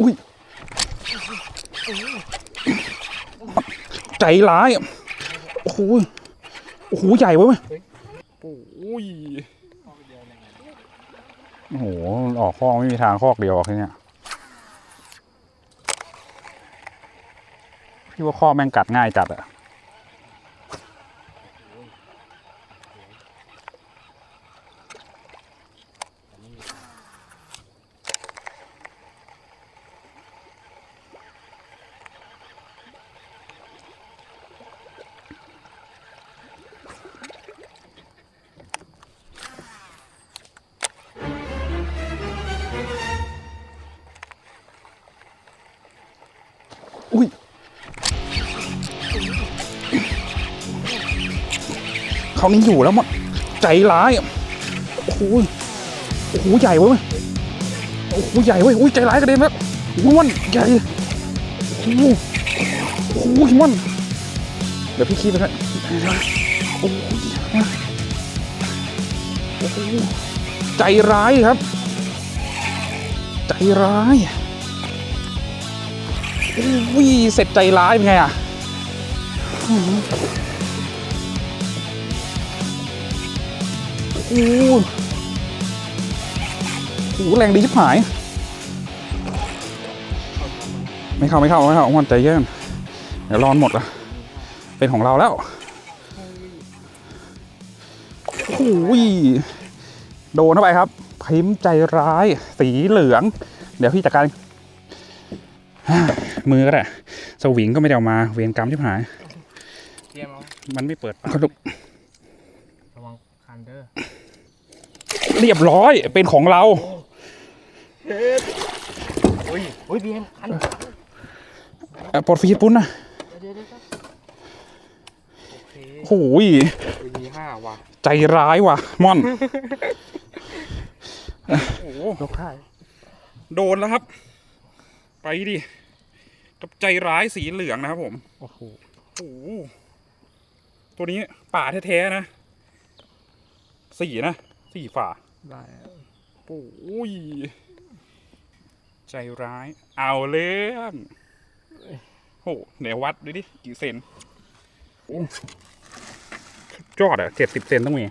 อุ้ยใจร้ายโอ้โหโอ้โหใหญ่เว้ยโอ้ยโอ้โหออกคอกไม่มีทางคอกเดียวออกแค่เนี้ยพี่ว่าข้อแม่งกัดง่ายจัดอะ อุ้ยเขานี่อยู่แล้วมันใจร้ายโอ้โหโอ้โหใหญ่เว้ยโอ้โหใหญ่เว้ยอุ้ยใจร้ายกระเด็นแล้วโอ้โหมันใหญ่โอ้โหโอ้โหมันเดี๋ยวพี่ขี้ไปกันโอ้โหโอ้โหใจร้ายครับ ใจร้าย อุ้ยเสร็จใจร้ายเป็นไงอะโอ้โหโอ้โหแรงดีชิบหาย ไม่เข้าไม่เข้าไม่เข้ามันใจเย็นเดี๋ยวร้อนหมดอะเป็นของเราแล้วโอ้โหโดนเข้าไปครับ พิมพ์ใจร้าย สีเหลือง เดี๋ยวพี่จัดการ มือก็ได้สวิงก็ไม่ได้เอามาเวรกรรมที่หาย เตรียมเอามันไม่เปิดปากกระดุกระวังคันเดอร์เรียบร้อยเป็นของเราอุ้ยอุ้ยบีเอ็มคันเอ่อปลดฟรีดปุ้นนะเดี๋ยวเดี๋ยวเดี๋ยวโอเคโอ้โหยมีห้าว่ะใจร้ายว่ะม่อน โอ้โหยกค่ายโดนแล้วครับ ไปดิ กับใจร้ายสีเหลืองนะครับผม โอ้โหโอ้โหตัวนี้ป่าแท้ๆนะสีนะสีฝ่าได้โอ้ยใจร้าย เอาเรื่องโหไหนวัดดูดิ กี่เซนโอ้ยอดอะเจ็ดสิบเซนต้องมี